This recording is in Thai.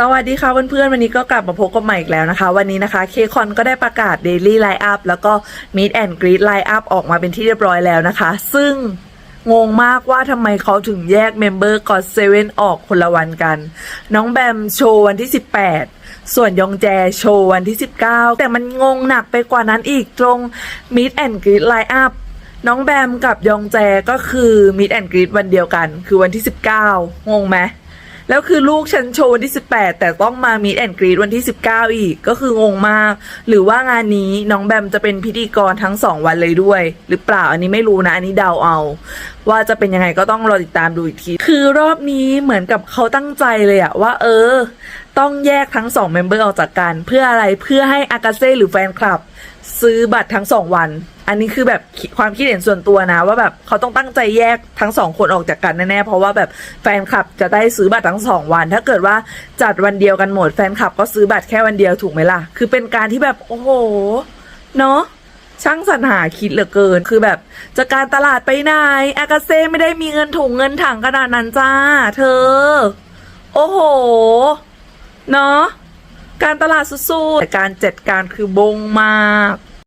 สวัสดีค่ะเพื่อนๆ วันนี้ก็กลับมาพบกันใหม่อีกแล้วนะคะ วันนี้นะคะเคคอนก็ได้ประกาศ Daily Line Up แล้วก็ Meet and Greet Line Up ออกมาเป็นที่เรียบร้อยแล้วนะคะ ซึ่งงงมากว่าทำไมเขาถึงแยกเมมเบอร์กอดเซเว่นออกคนละวันกัน น้องแบมโชว์วันที่ 18 ส่วนยองแจโชว์วันที่ 19 แต่มันงงหนักไปกว่านั้นอีกตรง Meet and Greet Line Up น้องแบมกับยองแจก็คือ Meet and Greet วันเดียวกัน คือวันที่ 19 งงไหม แล้วคือลูกฉันโชว์วันที่ 18 แต่ต้องมามีแอนกรีดวันที่ 19 อีก ก็คืองงมาก หรือว่างานนี้น้องแบมจะเป็นพิธีกรทั้ง 2 วันเลยด้วย หรือเปล่าอันนี้ไม่รู้นะ อันนี้เดาเอา ว่าจะเป็นยังไงก็ต้องรอติดตามดูอีกที คือรอบนี้เหมือนกับเขาตั้งใจเลยอะว่า เออ ต้องแยกทั้ง2เมมเบอร์ออกจากกันเพื่ออะไรเพื่อให้อากาเซ่หรือแฟนคลับ ซื้อบัตรทั้งสองวัน อันนี้คือแบบความคิดเห็นส่วนตัวนะ ว่าแบบเขาต้องตั้งใจแยกทั้งสองคนออกจากกันแน่ๆเพราะว่าแบบแฟนคลับจะได้ซื้อบัตรทั้งสองวัน ถ้าเกิดว่าจัดวันเดียวกันหมดแฟนคลับก็ซื้อบัตรแค่วันเดียวถูกไหมล่ะ คือเป็นการที่แบบโอ้โหเนาะช่างสรรหาคิดเหลือเกิน คือแบบจะการตลาดไปไหนอากาเซ่ไม่ได้มีเงินถุงเงินถังขนาดนั้นจ้า เธอ โอ้โห เนาะการตลาดสุดๆแต่การจัดการคือบงมาก